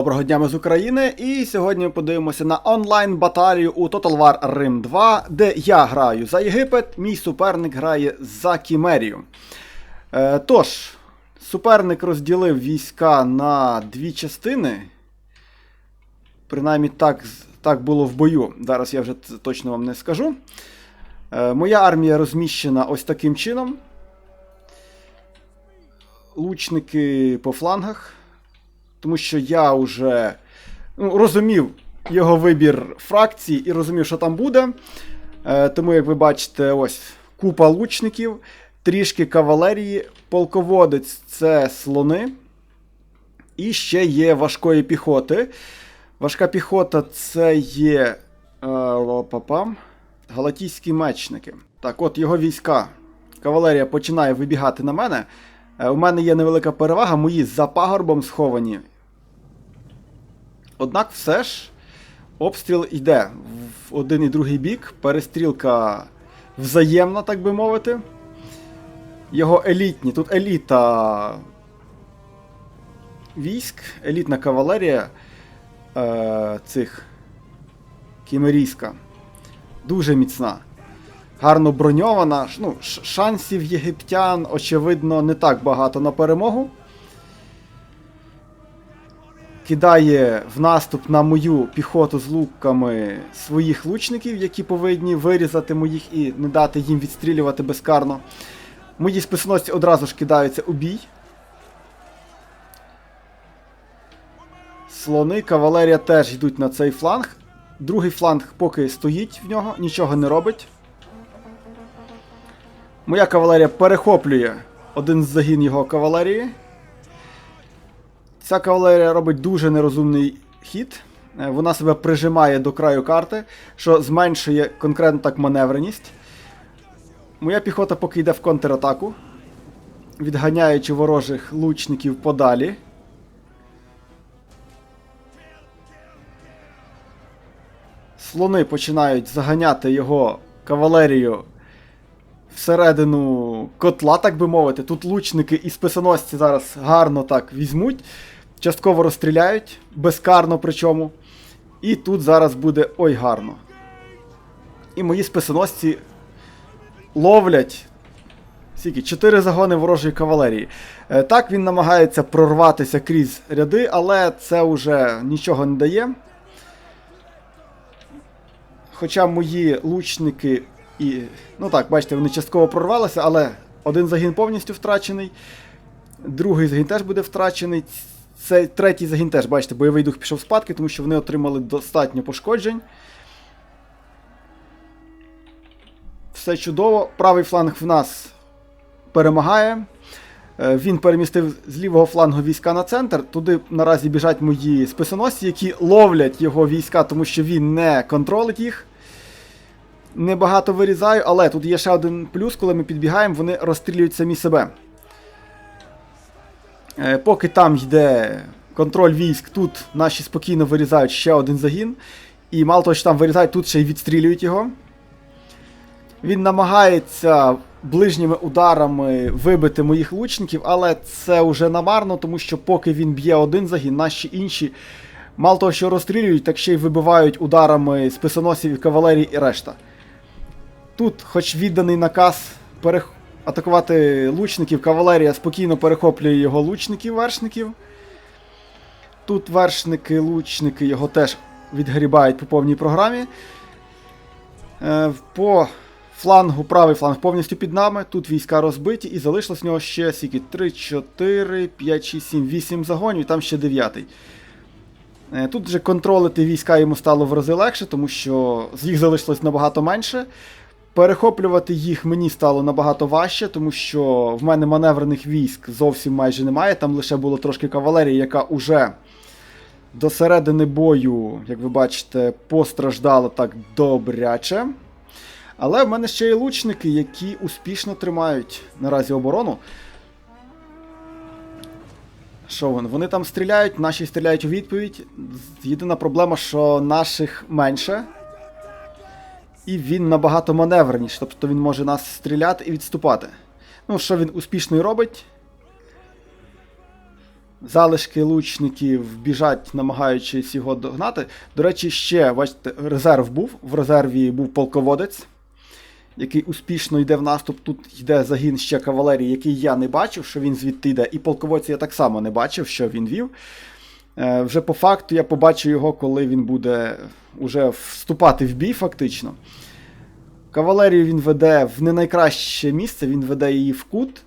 Доброго дня ми з України, і сьогодні ми подивимося на онлайн баталію у Total War Rim 2, де я граю за Єгипет, мій суперник грає за Кімерію. Е, тож, суперник розділив війська на дві частини. Принаймні так, так було в бою. Зараз я вже точно вам не скажу. Е, моя армія розміщена ось таким чином. Лучники по флангах тому що я вже ну, розумів його вибір фракцій і розумів, що там буде. Е, тому, як ви бачите, ось купа лучників, трішки кавалерії, полководець це слони. І ще є важкої піхоти. Важка піхота це є е, галатійські мечники. Так, от його війська. Кавалерія починає вибігати на мене. Е, У мене є невелика перевага, мої за пагорбом сховані. Однак все ж обстріл йде в один і другий бік. Перестрілка взаємна, так би мовити. Його елітні. Тут еліта військ, елітна кавалерія е, цих кімерійська. Дуже міцна гарно броньована. Ну, шансів єгиптян, очевидно, не так багато на перемогу. Кидає в наступ на мою піхоту з луками своїх лучників, які повинні вирізати моїх і не дати їм відстрілювати безкарно. Мої списоносці одразу ж кидаються у бій. Слони, кавалерія теж йдуть на цей фланг. Другий фланг поки стоїть в нього, нічого не робить. Моя кавалерія перехоплює один з загін його кавалерії. Ця кавалерія робить дуже нерозумний хід. Е, Вона себе прижимає до краю карти, що зменшує конкретно так маневреність. Моя піхота поки йде в контратаку, відганяючи ворожих лучників подалі. Слони починають заганяти його кавалерію всередину котла, так би мовити. Тут лучники і списоносці зараз гарно так візьмуть, частково розстріляють, безкарно причому. І тут зараз буде ой гарно. І мої списоносці ловлять. Скільки? Чотири загони ворожої кавалерії. Е, Так він намагається прорватися крізь ряди, але це вже нічого не дає. Хоча мої лучники і. Ну так, бачите, вони частково прорвалися, але один загін повністю втрачений, другий загін теж буде втрачений. Цей третій загін теж, бачите, бойовий дух пішов спадки, тому що вони отримали достатньо пошкоджень. Все чудово. Правий фланг в нас перемагає. Е, Він перемістив з лівого флангу війська на центр. Туди наразі біжать мої списоносці, які ловлять його війська, тому що він не контролить їх. Небагато вирізаю, але тут є ще один плюс, коли ми підбігаємо, вони розстрілюють самі себе. Е, Поки там йде контроль військ, тут наші спокійно вирізають ще один загін. І мало того, що там вирізають, тут ще й відстрілюють його. Він намагається ближніми ударами вибити моїх лучників, але це вже намарно, тому що поки він б'є один загін, наші інші, мало того, що розстрілюють, так ще й вибивають ударами списоносів і кавалерії і решта. Тут, хоч відданий наказ перех... атакувати лучників, кавалерія спокійно перехоплює його лучників, вершників. Тут вершники, лучники його теж відгрібають по повній програмі. Е, по флангу, правий фланг повністю під нами. Тут війська розбиті, і залишилось в нього ще скільки? 3, 4, 5, 6, 7, 8 загонів, і там ще 9. Е, Тут вже контролити війська йому стало в рази легше, тому що їх залишилось набагато менше. Перехоплювати їх мені стало набагато важче, тому що в мене маневрених військ зовсім майже немає. Там лише було трошки кавалерії, яка уже до середини бою, як ви бачите, постраждала так добряче. Але в мене ще є лучники, які успішно тримають наразі оборону. Що вони? Вони там стріляють, наші стріляють у відповідь. Єдина проблема, що наших менше. І він набагато маневреніший, тобто він може нас стріляти і відступати. Ну, що він успішно і робить. Залишки лучників біжать, намагаючись його догнати. До речі, ще, бачите, резерв був. В резерві був полководець, який успішно йде в наступ. Тут йде загін ще кавалерії, який я не бачив, що він звідти йде. І полководця я так само не бачив, що він вів. Е, Вже по факту я побачу його, коли він буде уже вступати в бій, фактично. Кавалерію він веде в не найкраще місце, він веде її в кут.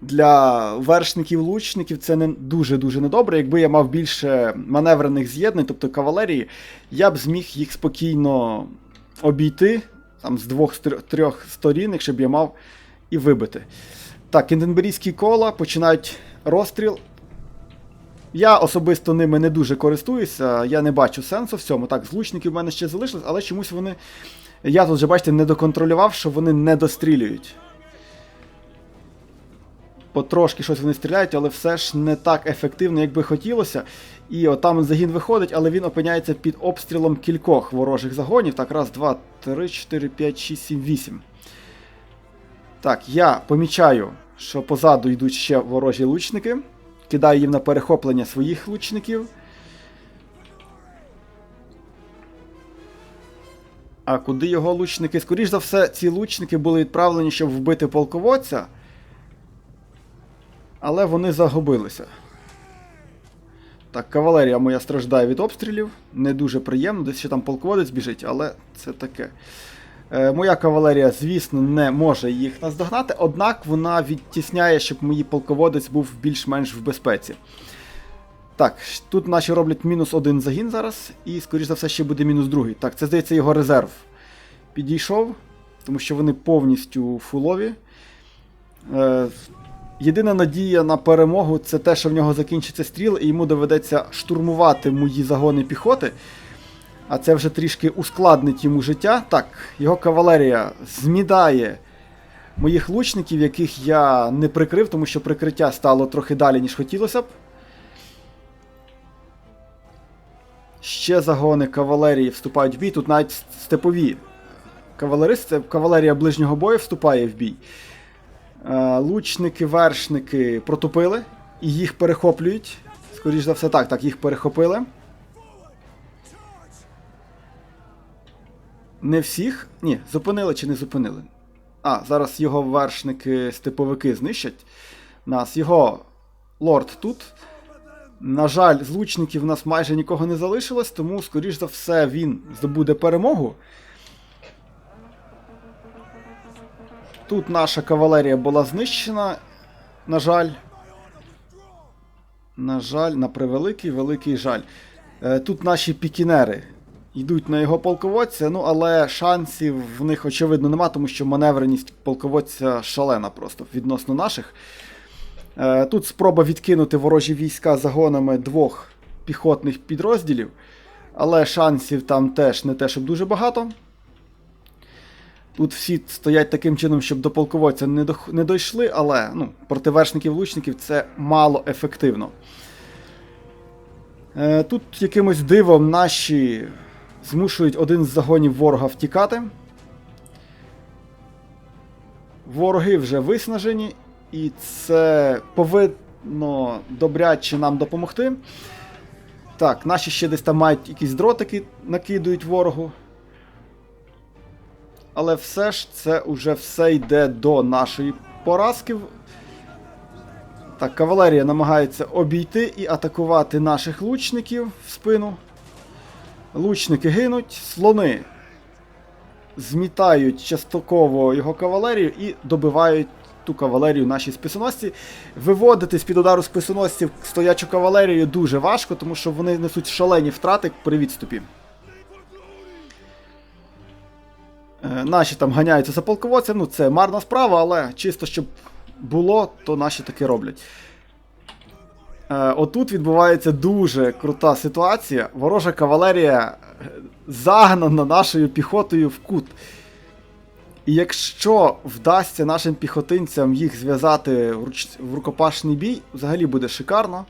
Для вершників-лучників це не дуже-дуже недобре. Якби я мав більше маневрених з'єднань, тобто кавалерії, я б зміг їх спокійно обійти там, з двох-трьох сторін, якщо б я мав і вибити. Так, кінденберійські кола починають розстріл. Я особисто ними не дуже користуюся, я не бачу сенсу в цьому. Так, злучники в мене ще залишились, але чомусь вони. Я тут вже, бачите, не доконтролював, що вони не дострілюють. Потрошки щось вони стріляють, але все ж не так ефективно, як би хотілося. І отам загін виходить, але він опиняється під обстрілом кількох ворожих загонів. Так, раз, два, три, чотири, п'ять, шість, сім, вісім. Так, я помічаю, що позаду йдуть ще ворожі лучники. Кидаю їм на перехоплення своїх лучників. А куди його лучники? Скоріш за все, ці лучники були відправлені, щоб вбити полководця. Але вони загубилися. Так, кавалерія моя страждає від обстрілів. Не дуже приємно, десь ще там полководець біжить, але це таке. Е, моя кавалерія, звісно, не може їх наздогнати, однак вона відтісняє, щоб мій полководець був більш-менш в безпеці. Так, тут наші роблять мінус один загін зараз, і, скоріш за все, ще буде мінус другий. Так, це здається його резерв. Підійшов, тому що вони повністю фулові. Е, Єдина надія на перемогу це те, що в нього закінчиться стріл, і йому доведеться штурмувати мої загони піхоти. А це вже трішки ускладнить йому життя. Так, його кавалерія змідає моїх лучників, яких я не прикрив, тому що прикриття стало трохи далі, ніж хотілося б. Ще загони кавалерії вступають в бій. Тут навіть степові кавалеристи, кавалерія ближнього бою вступає в бій. Е, Лучники, вершники протупили і їх перехоплюють. Скоріше за все, так, так, їх перехопили. Не всіх. Ні, зупинили чи не зупинили. А, зараз його вершники степовики знищать. Нас. Його лорд тут. На жаль, з лучників в нас майже нікого не залишилось, тому, скоріш за все, він здобуде перемогу. Тут наша кавалерія була знищена. На жаль. На жаль, на превеликий великий жаль. Е, Тут наші пікінери йдуть на його полководця, ну але шансів в них очевидно нема, тому що маневреність полководця шалена просто відносно наших. Е, Тут спроба відкинути ворожі війська загонами двох піхотних підрозділів, але шансів там теж не те, щоб дуже багато. Тут всі стоять таким чином, щоб до полководця не, до, не дійшли, але ну, проти вершників-лучників це мало ефективно. Е, тут якимось дивом наші змушують один з загонів ворога втікати. Вороги вже виснажені, і це повинно добряче нам допомогти. Так, наші ще десь там мають якісь дротики, накидують ворогу. Але все ж це уже все йде до нашої поразки. Так, кавалерія намагається обійти і атакувати наших лучників в спину. Лучники гинуть, слони змітають частково його кавалерію і добивають ту кавалерію наші списоносці. Виводити з-під удару списоносців стоячу кавалерію дуже важко, тому що вони несуть шалені втрати при відступі. Е, Наші там ганяються за полководцем, ну це марна справа, але чисто щоб було, то наші таки роблять. Е, Отут відбувається дуже крута ситуація. Ворожа кавалерія е, загнана нашою піхотою в кут. І якщо вдасться нашим піхотинцям їх зв'язати в, руч... в рукопашний бій, взагалі буде шикарно.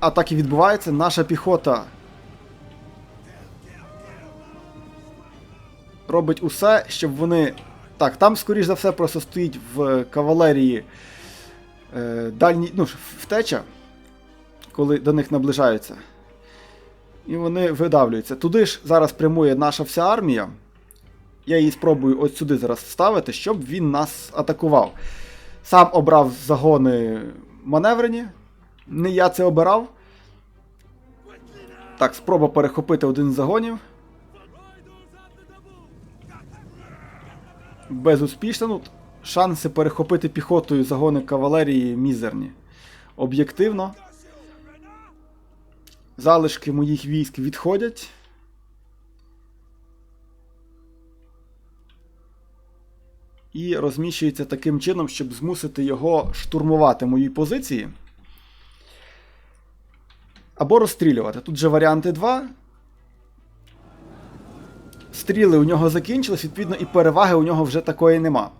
А так і відбувається. Наша піхота робить усе, щоб вони Так, там, скоріш за все, просто стоїть в кавалерії е, дальній, ну, втеча, коли до них наближаються. І вони видавлюються. Туди ж зараз прямує наша вся армія. Я її спробую ось сюди зараз вставити, щоб він нас атакував. Сам обрав загони маневрені. Не я це обирав. Так, спроба перехопити один з загонів. Безуспішно. Ну, шанси перехопити піхотою загони кавалерії мізерні. Об'єктивно. Залишки моїх військ відходять. І розміщується таким чином, щоб змусити його штурмувати мої позиції. Або розстрілювати. Тут же варіанти 2. Стріли у нього закінчились, відповідно, і переваги у нього вже такої нема.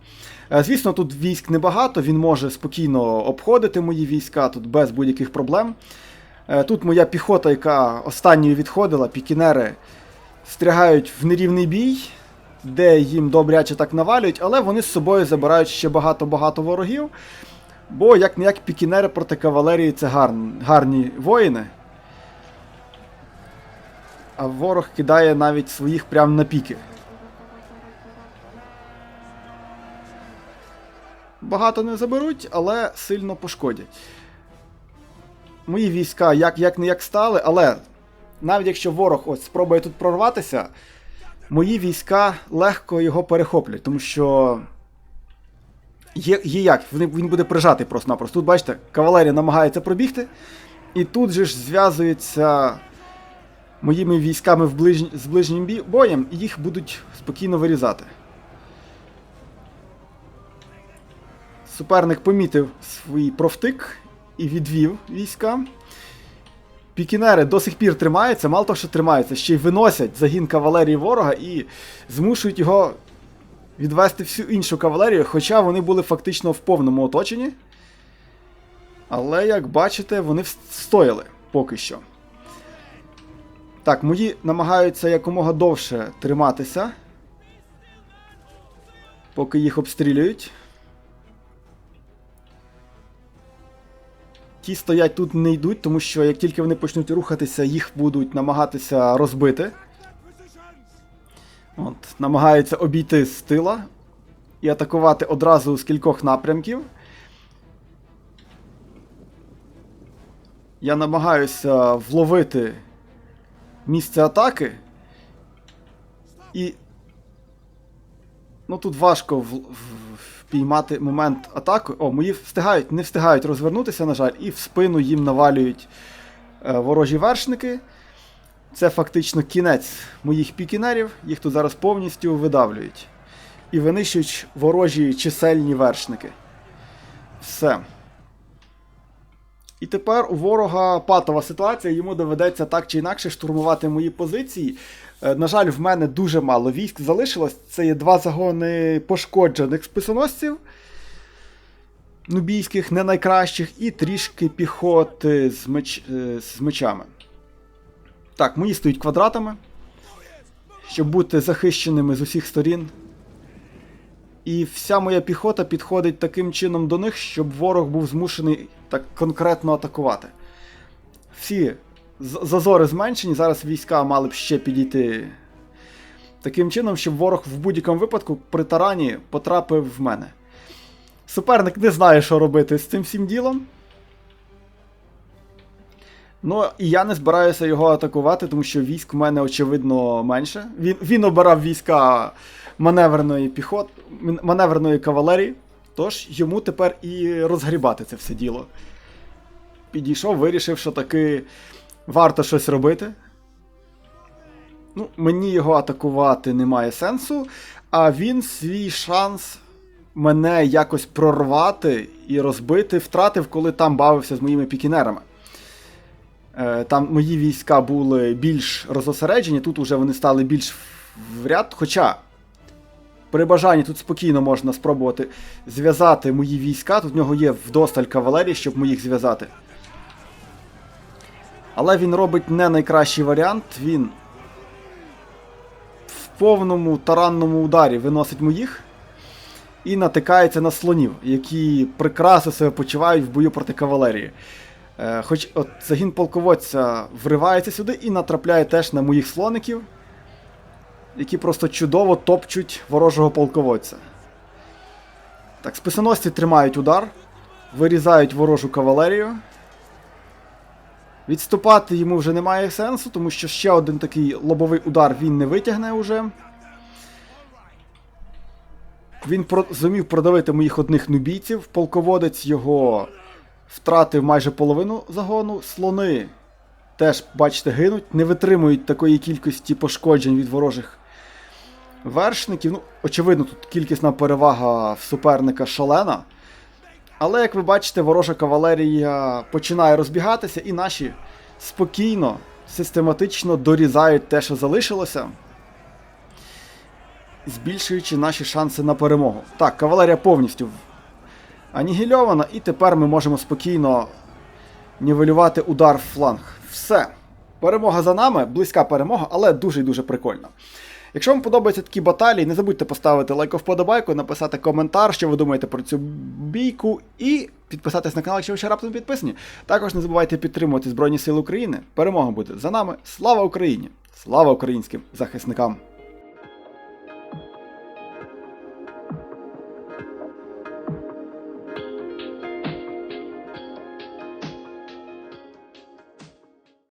Е, Звісно, тут військ небагато, він може спокійно обходити мої війська тут без будь-яких проблем. Е, Тут моя піхота, яка останньою відходила, пікінери, стрягають в нерівний бій, де їм добряче так навалюють, але вони з собою забирають ще багато-багато ворогів. Бо як не як пікінери проти кавалерії це гарні, гарні воїни. А ворог кидає навіть своїх прямо на піки. Багато не заберуть, але сильно пошкодять. Мої війська як як не як стали, але навіть якщо ворог ось спробує тут прорватися, мої війська легко його перехоплять, тому що є, є як, він, буде прижатий просто-напросто. Тут, бачите, кавалерія намагається пробігти, і тут же ж зв'язується моїми військами в ближнь, з ближнім бі- боєм, і їх будуть спокійно вирізати. Суперник помітив свій профтик і відвів війська. Пікінери до сих пір тримаються, мало того, що тримаються, ще й виносять загін кавалерії ворога і змушують його відвести всю іншу кавалерію, хоча вони були фактично в повному оточенні. Але, як бачите, вони встояли поки що. Так, мої намагаються якомога довше триматися, поки їх обстрілюють. Ті стоять тут не йдуть, тому що як тільки вони почнуть рухатися, їх будуть намагатися розбити. От, намагаються обійти з тила і атакувати одразу з кількох напрямків. Я намагаюся вловити місце атаки. І. Ну тут важко в, впіймати момент атаки. О, мої встигають, не встигають розвернутися, на жаль, і в спину їм навалюють е, ворожі вершники. Це фактично кінець моїх пікінерів, їх тут зараз повністю видавлюють. І винищують ворожі чисельні вершники. Все. І тепер у ворога патова ситуація, йому доведеться так чи інакше штурмувати мої позиції. Е, На жаль, в мене дуже мало військ залишилось. Це є два загони пошкоджених списоносців нубійських, не найкращих, і трішки піхоти з, меч... е, з мечами. Так, мої стоять квадратами, щоб бути захищеними з усіх сторін. І вся моя піхота підходить таким чином до них, щоб ворог був змушений так конкретно атакувати. Всі зазори зменшені, зараз війська мали б ще підійти таким чином, щоб ворог в будь-якому випадку при тарані потрапив в мене. Суперник не знає, що робити з цим всім ділом. Ну, і я не збираюся його атакувати, тому що військ в мене, очевидно, менше. Він, він обирав війська маневреної піхот, маневреної кавалерії, тож йому тепер і розгрібати це все діло. Підійшов, вирішив, що таки варто щось робити. Ну, мені його атакувати немає сенсу, а він свій шанс мене якось прорвати і розбити втратив, коли там бавився з моїми пікінерами. Е, Там мої війська були більш розосереджені, тут уже вони стали більш в ряд. Хоча при бажанні тут спокійно можна спробувати зв'язати мої війська. Тут в нього є вдосталь кавалерії, щоб моїх зв'язати. Але він робить не найкращий варіант. Він в повному таранному ударі виносить моїх. і натикається на слонів, які прекрасно себе почувають в бою проти кавалерії. Е, Хоч от загін полководця вривається сюди і натрапляє теж на моїх слоників, які просто чудово топчуть ворожого полководця. Так, списоносці тримають удар, вирізають ворожу кавалерію. Відступати йому вже немає сенсу, тому що ще один такий лобовий удар він не витягне уже. Він про... зумів продавити моїх одних нубійців. Полководець його втратив майже половину загону. Слони теж, бачите, гинуть, не витримують такої кількості пошкоджень від ворожих вершників. Ну, очевидно, тут кількісна перевага в суперника шалена. Але, як ви бачите, ворожа кавалерія починає розбігатися, і наші спокійно, систематично дорізають те, що залишилося, збільшуючи наші шанси на перемогу. Так, кавалерія повністю анігільована, і тепер ми можемо спокійно нівелювати удар в фланг. Все. Перемога за нами, близька перемога, але дуже і дуже прикольна. Якщо вам подобаються такі баталії, не забудьте поставити лайк вподобайку, написати коментар, що ви думаєте про цю бійку, і підписатись на канал, якщо ви ще раптом підписані. Також не забувайте підтримувати Збройні Сили України. Перемога буде за нами. Слава Україні! Слава українським захисникам!